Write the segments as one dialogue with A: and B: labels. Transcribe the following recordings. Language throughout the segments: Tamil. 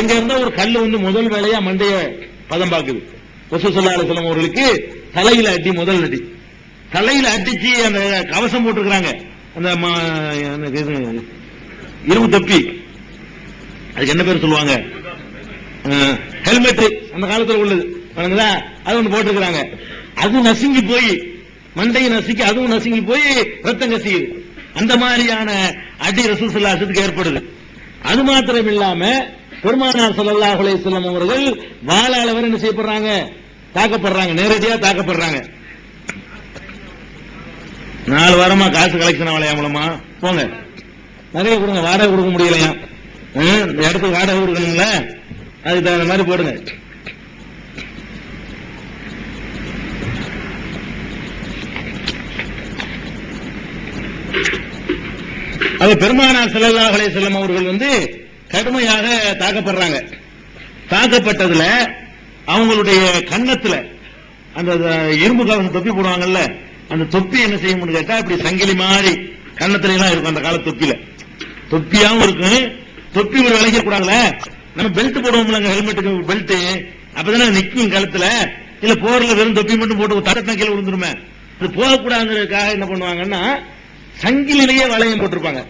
A: எங்க இருந்தா ஒரு கல்லு வந்து முதல் வேலையா மண்டைய பதம் பாக்குது ரசூசல்லா அலுவலம் அவர்களுக்கு தலையில அடி முதல் அடி தலையில அடிச்சு அந்த கவசம் போட்டிருக்கிறாங்க. அந்த இது, இரும்பு தப்பி. அதுக்கு என்ன பேர் சொல்லுவாங்க? ஹெல்மெட் அந்த காலத்துல உள்ளது. அது ஒண்ணு போட்டிருக்கிறாங்க. அது நசுங்கி போய் மண்டையை நசுக்கி அதுவும் நசுங்கி போய் ரத்தம் கசியுது. அந்த மாதிரியான அடி ரசூசல்லாசத்துக்கு ஏற்படுது அது மாத்திரம் இல்லாம பெருமானார் ஸல்லல்லாஹு அலைஹி வஸல்லம் அவர்கள் வாழாளவர் என்ன செய்யப்படுறாங்க? தாக்கப்படுறாங்க. நேரடியா தாக்கப்படுறாங்க. நாலு வாரமா காசு கலெக்ஷன் ஆகலையா மூலமா போங்க. நிறைய கொடுங்க. வாடகை கொடுக்க முடியலையா? இந்த இடத்துக்கு வாடகை கொடுக்கணும்ல? அதுக்கு தகுந்த மாதிரி போடுங்க. அது பெருமானார் செல்லல்லா அலைஹி வஸல்லம் அவர்கள் வந்து கடுமையாக தாக்கப்படுறாங்க. தாக்கப்பட்டதுல அவங்களுடைய கன்னத்துல அந்த இரும்பு கவசம் தொப்பி போடுவாங்கல்ல அந்த தொப்பி என்ன செய்யும்னு கேட்டா இப்படி சங்கிலி மாதிரி கன்னத்துல எல்லாம் இருக்கும் அந்த கால தொப்பில தொப்பியாவும் இருக்கும். தொப்பி ஒரு விளைக்க கூடாதுல நம்ம பெல்ட் போடுவோம்ல ஹெல்மெட்டுக்கு பெல்ட் அப்பதானே நிக்கும் கழுத்துல இல்ல போர்ல வெறும் தொப்பி மட்டும் போட்டு தரத்தான் கீழே விழுந்துருமே. அது போகக்கூடாதுங்கிறதுக்காக என்ன பண்ணுவாங்கன்னா சங்கிலிலேயே வளையம் போட்டிருப்பாங்க.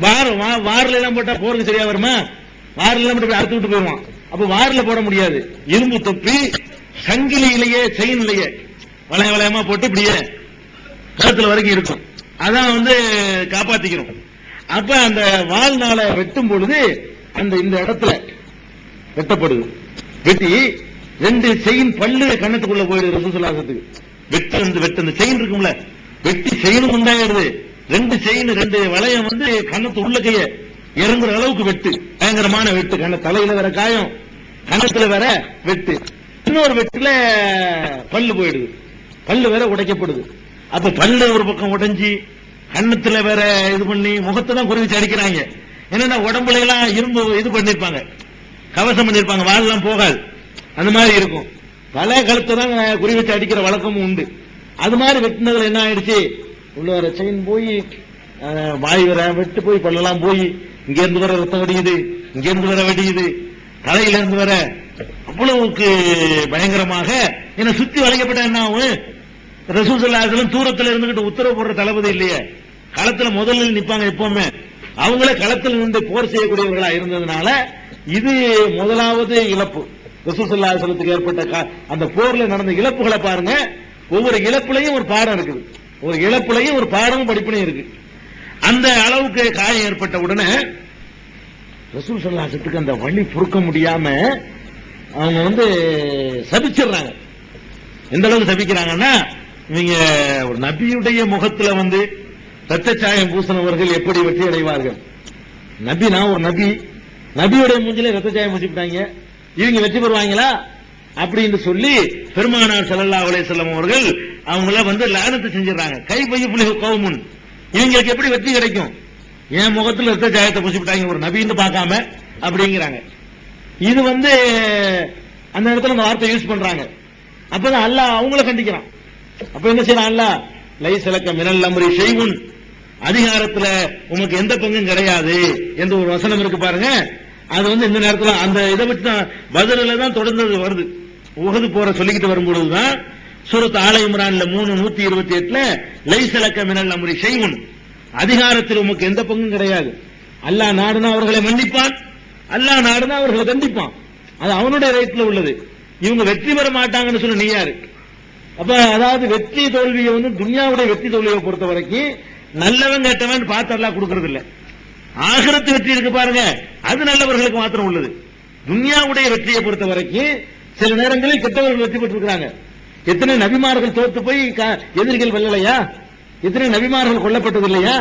A: வார வா- எல்லாம் போட்டா போருக்கு சரியா வருமா? வாரில் எல்லாம் போட்டு அறுத்து விட்டு போயிருவான் அப்ப வாரில போட முடியாது. இரும்பு தொப்பி சங்கிலியிலேயே செயின்லயே வளைய வளையமா போட்டு இப்படியே கழுத்துல வரைக்கும் இருக்கும். அதான் வந்து காப்பாத்திக்கிறோம் அப்ப அந்த வாழ்நாளை வெட்டும் பொழுது அந்த இந்த இடத்துல வெட்டப்படுது. வெட்டி ரெண்டு செயின் பல்லு கண்ணத்துக்குள்ள போயிடுது ரசூசலாசத்துக்கு வெட்டு வந்து வெட்டு அந்த செயின் இருக்கும்ல. வெட்டி செயினும் உண்டாயிருது ரெண்டு செயின் ரெண்டு வளையம் வந்து கண்ணத்து உள்ள கைய இறங்குற அளவுக்கு வெட்டு. பயங்கரமான வெட்டு. கண்ண தலையில வேற காயம். கண்ணத்துல வேற வெட்டு. இன்னொரு வெட்டுல பல்லு போயிடுது. பல்லு வேற உடைக்கப்படுது. அப்ப பல்லு ஒரு பக்கம் உடைஞ்சி கண்ணத்துல வேற இது பண்ணி முகத்தை தான் குறிவிச்சு அடிக்கிறாங்க. என்னன்னா உடம்புல எல்லாம் இரும்பு இது பண்ணிருப்பாங்க. கவசம் பண்ணிருப்பாங்க. வாழெல்லாம் போகாது. அந்த மாதிரி இருக்கும். பல கழுத்தை தான் குறி வச்சு அடிக்கிற வழக்கமும் உண்டு. அது மாதிரி வெட்டினதுல என்ன ஆயிடுச்சு? உள்ள வர செயின் போய் வாய் வர வெட்டு போய் பல்லெல்லாம் போய் இங்க இருந்து வர ரத்தம் வடியுது இங்க இருந்து வர வெடியுது தலையில இருந்து வர அவ்வளவுக்கு பயங்கரமாக என்ன சுத்தி வளைக்கப்பட்ட என்ன ஆகும் ரசூசல்லாசலம் தூரத்துல இருந்துகிட்டு உத்தரவு போடுற தளபதி இல்லையே. களத்துல முதல்ல நிப்பாங்க எப்பவுமே. அவங்களே களத்தில் நின்று போர் செய்யக்கூடியவர்களா இருந்ததுனால இது முதலாவது இழப்பு. ரசூசல்லாசலத்துக்கு ஏற்பட்ட அந்த போர்ல நடந்த இழப்புகளை பாருங்க. ஒவ்வொரு இழப்புலையும் ஒரு பாடம் இருக்குது. ஒரு இழப்புலையும் ஒரு பாடமும் படிப்பினையும் இருக்கு. அந்த அளவுக்கு காயம் ஏற்பட்ட உடனே ரசூல் சல்லாசத்துக்கு அந்த வழி பொறுக்க முடியாம அவங்க வந்து சபிச்சிடுறாங்க. எந்த அளவுக்கு சபிக்கிறாங்கன்னா இவங்க ஒரு நபியுடைய முகத்துல வந்து ரத்தச்சாயம் பூசினவர்கள் எப்படி வெற்றி அடைவார்கள்? நபி நான் ஒரு நபி. நபியுடைய மூஞ்சில ரத்தச்சாயம் பூசிவிட்டாங்க. இவங்க வெற்றி பெறுவாங்களா? அப்படின்னு சொல்லி பெருமானார் செல்லல்லா அலைஹி செல்லம் அவர்கள் அவங்கள வந்து லானத்து செஞ்சிடறாங்க. கை பைய புலி கவுமுன் இவங்களுக்கு எப்படி வெற்றி கிடைக்கும்? என் முகத்துல இருக்க ஜாயத்தை பூசிவிட்டாங்க ஒரு நபின்னு பார்க்காம அப்படிங்கிறாங்க. இது வந்து அந்த இடத்துல அந்த வார்த்தை யூஸ் பண்றாங்க. அப்பதான் அல்லாஹ் அவங்கள கண்டிக்கிறான். அப்ப என்ன செய்யறான் அல்லாஹ்? லைசலக்க மினல் அமரி ஷைவுன் அதிகாரத்துல உங்களுக்கு எந்த பங்கும் கிடையாது எந்த ஒரு வசனம் இருக்கு பாருங்க. அது வந்து இந்த நேரத்தில் அந்த இதை வச்சு தான் பதிலில் தான் தொடர்ந்து வருது. உகது போற சொல்லிக்கிட்டு வரும்பொழுதுதான் சூரத் ஆல இம்ரான்ல மூணு நூத்தி இருபத்தி எட்டுல லைசலக்க மினல் அம்ரி செய்வன் அதிகாரத்தில் உமக்கு எந்த பங்கும் கிடையாது. அல்லா நாடுனா அவர்களை மன்னிப்பான். அல்லாஹ் நாடுனா அவர்களை தண்டிப்பான். அது அவனுடைய ரைட்ல உள்ளது. இவங்க வெற்றி பெற மாட்டாங்கன்னு சொல்ல நீ யாரு? அப்ப அதாவது வெற்றி தோல்வியை வந்து துன்யாவுடைய வெற்றி தோல்வியை பொறுத்த வரைக்கும் நல்லவன் கெட்டவன் பார்த்தெல்லாம் கொடுக்கறது இல்ல ஆகிரத்து வெற்றி இருக்கு பாருங்க. அது நல்லவர்களுக்கு மாத்திரம் உள்ளது. துன்யாவுடைய வெற்றியை பொறுத்த வரைக்கும் சில நேரங்களில் கெட்டவர்கள் வெற்றி பெற்றிருக்கிறாங்க. எத்தனை நபிமார்கள் தோத்து போய் எதிரிகள் வெல்லலையா? எத்தனை நபிமார்கள் கொல்லப்பட்டது இல்லையா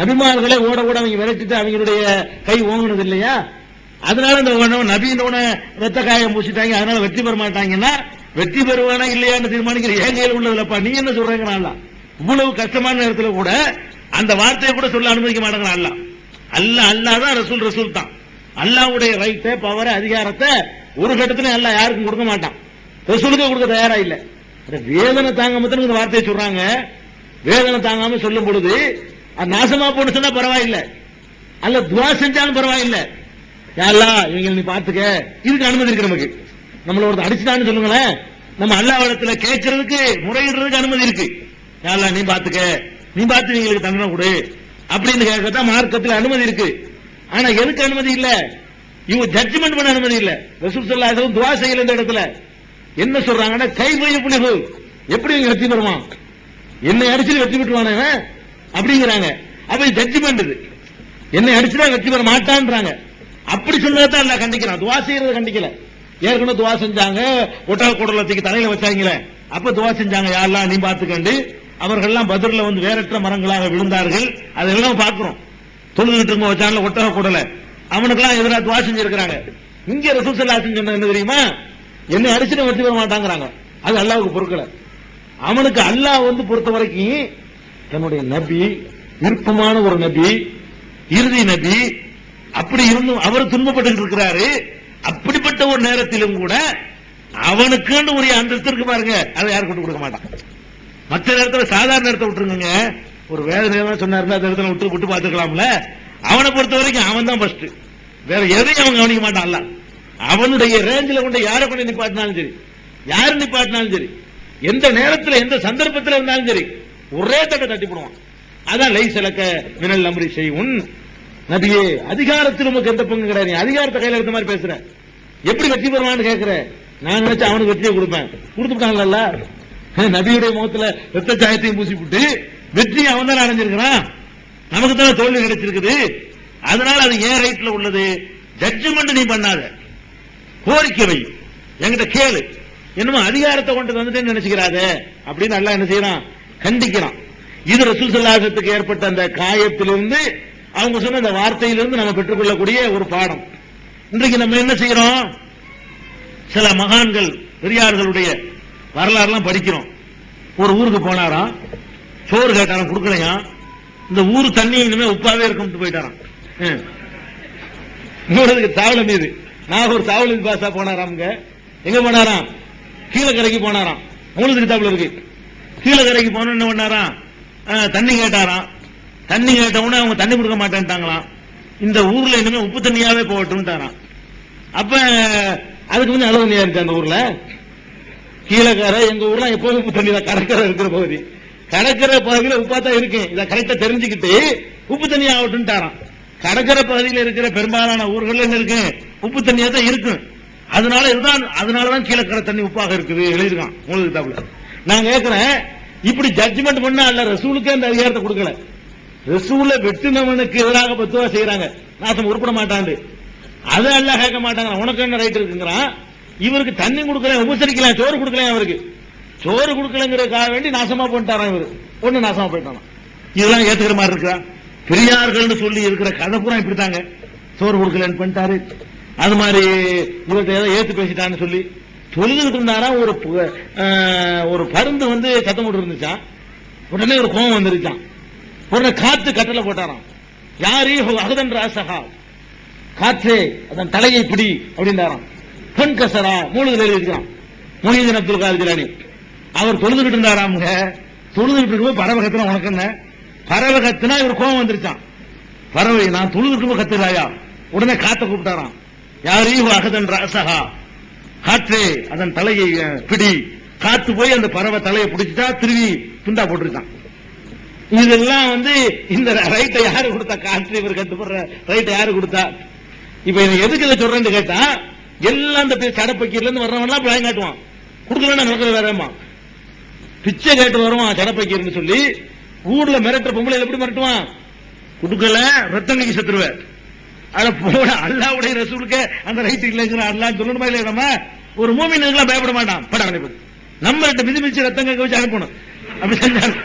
A: நபிமார்களை ஓட ஓட அவங்க விரட்டிட்டு அவங்களுடைய கை ஓங்குனது இல்லையா அதனால இந்த உணவு நபியினோட ரத்த காயம் பூசிட்டாங்க. அதனால வெற்றி பெற மாட்டாங்கன்னா வெற்றி பெறுவானா இல்லையான்னு தீர்மானிக்கிற ஏன் கையில் உள்ளதுலப்பா? நீ என்ன சொல்றேங்கிறான் இவ்வளவு கஷ்டமான நேரத்தில் கூட அந்த வார்த்தையை கூட சொல்ல அனுமதிக்க மாட்டாங்க அல்ல அல்ல அல்லாஹ் தான் ரசூல் ரசூல் தான். அல்லாவுடைய ரைட்டை பவரை அதிகாரத்தை ஒரு கட்டத்திலும் அல்ல யாருக்கும் கொடுக்க மாட்டான். ரசூலுக்கே கொடுக்க தயாரா இல்லை. வேதனை தாங்க மாத்திரம் இந்த வார்த்தையை சொல்றாங்க. வேதனை தாங்காம சொல்லும் பொழுது அது நாசமா போட்டு சொன்னா பரவாயில்லை. அல்ல துவா செஞ்சாலும் பரவாயில்லை. யாரா இவங்க நீ பாத்துக்க இதுக்கு அனுமதி இருக்கு நமக்கு. நம்மள ஒருத்தர் அடிச்சுட்டான்னு சொல்லுங்களேன். நம்ம அல்லாவிடத்துல கேட்கறதுக்கு முறையிடுறதுக்கு அனுமதி இருக்கு. யாரா நீ பாத்துக்க நீ பார்த்து நீங்களுக்கு தண்டனை கொடு. அப்படின்னு கேட்கத்தான் மார்க்கத்தில் அனுமதி இருக்கு. ஆனா எதுக்கு அனுமதி இல்ல? இவங்க ஜட்ஜ்மெண்ட் பண்ண அனுமதி இல்ல. ரசூல் ஸல்லல்லாஹு துவா செய்யல இந்த இடத்துல. என்ன சொல்றாங்கன்னா கை போய் புலிகு எப்படி இவங்க வெற்றி பெறுவான் என்னை அடிச்சு வெற்றி பெற்றுவானே அப்படிங்கிறாங்க. அப்ப ஜட்ஜ்மெண்ட் இது. என்னை அடிச்சுதான் வெற்றி பெற மாட்டான்றாங்க. அப்படி சொன்னதான் இல்ல கண்டிக்கிறான். துவா செய்யறத கண்டிக்கல. ஏற்கனவே துவா செஞ்சாங்க. ஒட்டக குடலத்துக்கு தலையில வச்சாங்களே அப்ப துவா செஞ்சாங்க. யாரெல்லாம் நீ பார்த்துக்கண்டு. அவர்கள்லாம் பதிரில் வந்து வேறற்ற மரங்களாக விழுந்தார்கள். அதெல்லாம் பார்க்கிறோம். தொழுதுகிட்டு இருக்க வச்சான்ல ஒட்டக குடலை. அவனுக்கெல்லாம் எதிராக துவா செஞ்சிருக்கிறாங்க. இங்க ரசூசல்லா செஞ்சு என்ன தெரியுமா? என்னை அடிச்சுட்டு வெற்றி பெற மாட்டாங்கிறாங்க. அது அல்லாவுக்கு பொறுக்கல. அவனுக்கு அல்லாஹ் வந்து பொறுத்த வரைக்கும் தன்னுடைய நபி விருப்பமான ஒரு நபி இறுதி நபி அப்படி இருந்தும் அவர் துன்பப்பட்டு இருக்கிறாரு. அப்படிப்பட்ட ஒரு நேரத்திலும் கூட அவனுக்குன்னு ஒரு அந்தஸ்து இருக்கு பாருங்க. அதை யாரும் கொண்டு கொடுக்க மாட்டான். மற்ற நேரத்தில் சாதாரண நேரத்தை விட்டுருங்க ஒரு வேதனை சொன்னாருன்னா அந்த இடத்துல விட்டு விட்டு பார்த்துக்கலாம்ல. அவனை பொறுத்த வரைக்கும் அவன் தான் ஃபர்ஸ்ட் வேற எதையும் அவன் கவனிக்க மாட்டான் அவனுடைய ரேஞ்சில் கொண்டு யாரை கொண்டு நிப்பாட்டினாலும் சரி யாரு நிப்பாட்டினாலும் சரி எந்த நேரத்தில் எந்த சந்தர்ப்பத்தில் இருந்தாலும் சரி ஒரே தட்டை தட்டி போடுவான். அதான் லை சிலக்க மினல் நம்பரி செய்யும் நபியே அதிகாரத்தில் உமக்கு எந்த பங்கு கிடையாது. நீ அதிகாரத்தை கையில் எடுத்த மாதிரி பேசுற. எப்படி வெற்றி பெறுவான்னு கேட்கிற நான் நினைச்சு அவனுக்கு வெற்றியை கொடுப்பேன். கொடுத்துட்டாங்கல்ல நபியுடைய முகத்துல ரத்த சாயத்தையும் பூசி போட்டு வெற்றியை அவன் தான் அடைஞ்சிருக்கிறான். நமக்கு தான் தோல்வி கிடைச்சிருக்குது. அதனால அது ஏன் ரைட்ல உள்ளது? ஜட்ஜ்மெண்ட் நீ பண்ணாத. கோரிக்கை வை. என்கிட்ட கேளு. என்னமோ அதிகாரத்தை கொண்டு வந்துட்டேன்னு நினைச்சுக்கிறாத. அப்படின்னு நல்லா என்ன செய்யறான்? கண்டிக்கிறான். இது ரசூல் சல்லாசத்துக்கு ஏற்பட்ட அந்த காயத்திலிருந்து அவங்க சொன்ன அந்த வார்த்தையிலிருந்து நம்ம பெற்றுக்கொள்ளக்கூடிய ஒரு பாடம். இன்றைக்கு நம்ம என்ன செய்யறோம்? சில மகான்கள் பெரியார்களுடைய வரலாறுலாம் படிக்கிறோம். ஒரு ஊருக்கு போனாராம். சோறு கேட்டாராம் கொடுக்கலையா? இந்த ஊர் தண்ணி இனிமே உப்பாவே இருக்கும் போயிட்டாராம். ஹம். மூணதுக்கு தாவள மீது. நாகூர் தாவள பாசா போனாராம் எங்க போனாராம்? கீழக்கரைக்கு போனாராம். மூலத்துக்கு தாவல இருக்கு. கீழக்கரைக்கு போன என்ன பண்ணாராம்? ஆ, தண்ணி கேட்டாராம். தண்ணி கேட்ட உடனே அவங்க தண்ணி கொடுக்க மாட்டேன்ட்டாங்களாம். இந்த ஊர்ல இனிமே உப்பு தண்ணியாவே போகட்டும்ட்டாராம். அப்ப அதுக்கு வந்து அளவு தண்ணியா இருக்கு அந்த ஊர்ல? கீழக்கரை எங்க ஊர்ல எப்போதும் உப்பு தண்ணி தான் கடற்கரை இருக்கிற பகுதி. கடற்கரை பகுதியில் உப்பா தான் இருக்கு. இதை கரெக்டா தெரிஞ்சுக்கிட்டு உப்பு தண்ணி ஆகட்டும்ட்டாராம் கடற்கரை பகுதியில் இருக்கிற பெரும்பாலான ஊர்கள் என்ன இருக்கு. உப்பு தண்ணியா தான் இருக்கும் அதனால இதுதான் அதனாலதான் கீழக்கரை தண்ணி உப்பாக இருக்குது. எழுதிருக்கான் உங்களுக்கு தாப்புல நான் கேட்கிறேன் இப்படி ஜட்ஜ்மெண்ட் பண்ணா அல்ல ரசூலுக்கே அந்த அதிகாரத்தை கொடுக்கல. ரசூல வெட்டினவனுக்கு எதிராக பத்துவா செய்யறாங்க நாசம் உருப்பட மாட்டாண்டு. அது அல்ல கேட்க மாட்டாங்க. உனக்கு என்ன ரைட் இருக்குங்கிறான். இவருக்கு தண்ணி கொடுக்கல உபசரிக்கலாம் சோறு கொடுக்கல அவருக்கு சோறு கொடுக்கலங்கிறதுக்காக வேண்டி நாசமா போயிட்டாரான் இவரு. ஒண்ணு நாசமா போயிட்டாராம் இதெல்லாம் ஏத்துக்கிற மாதிரி இருக்கா? பெரியார்கள்னு சொல்லி இருக்கிற கதை பூரா இப்படித்தாங்க. சோறு கொடுக்கலன்னு பண்ணிட்டாரு. அது மாதிரி இவர்கிட்ட ஏதோ ஏத்து பேசிட்டான்னு சொல்லி சொல்லிக்கிட்டு இருந்தாரா ஒரு ஒரு பருந்து வந்து சத்தம் போட்டு இருந்துச்சான் உடனே ஒரு கோபம் வந்துருச்சான் உடனே காத்து கட்டளை போட்டாராம். யாரே அகதன் ராசகா காற்றே அதன் தலையை பிடி அப்படின்றாராம். பெண் கசரா மூலிகள் எழுதிக்கிறான் மொழிதன் அப்துல் காதர் அவர் தொழுதுகிட்டு இருந்தாராமுங்க. தொழுதுகிட்டு இருக்கும்போது பறவை உனக்கு என்ன? பறவை கத்துனா இவர் கோபம் வந்துருச்சான் பறவை நான் தொழுதுகிட்டு இருக்கும்போது கத்துறாயா உடனே காத்த கூப்பிட்டாராம். யாரையும் அகதன் ராசகா காற்றே அதன் தலையை பிடி. காத்து போய் அந்த பறவை தலையை பிடிச்சிட்டா திருவி துண்டா போட்டுருச்சான் இதெல்லாம் வந்து இந்த ரைட்டை யாரு கொடுத்தா? காற்று இவர் கட்டுப்படுற ரைட்டை யாரு கொடுத்தா? இப்ப எனக்கு எதுக்கு இதை சொல்றேன்னு கேட்டா எல்லாம் இந்த சடப்பக்கீர்ல இருந்து வர்றவன் எல்லாம் பயம் காட்டுவான். கொடுக்கலன்னா நடக்கிற வேறமா பிச்சை கேட்டு வருவான் சடப்பக்கீர்னு சொல்லி ஊர்ல மிரட்டுற பொம்பளை எப்படி மிரட்டுவான்? கொடுக்கல ரத்தம் நீங்க செத்துருவேன் அத போட அல்லாவுடைய ரசூலுக்கு அந்த ரைட் இல்லைங்கிற அல்லாஹ் சொல்லணுமா இல்லை நம்ம? ஒரு மூமின் பயப்பட மாட்டான். படம் நம்ம ரெண்டு மிதி மிதிச்சு ரத்தம் வச்சு அனுப்பணும். அப்படி செஞ்சாங்க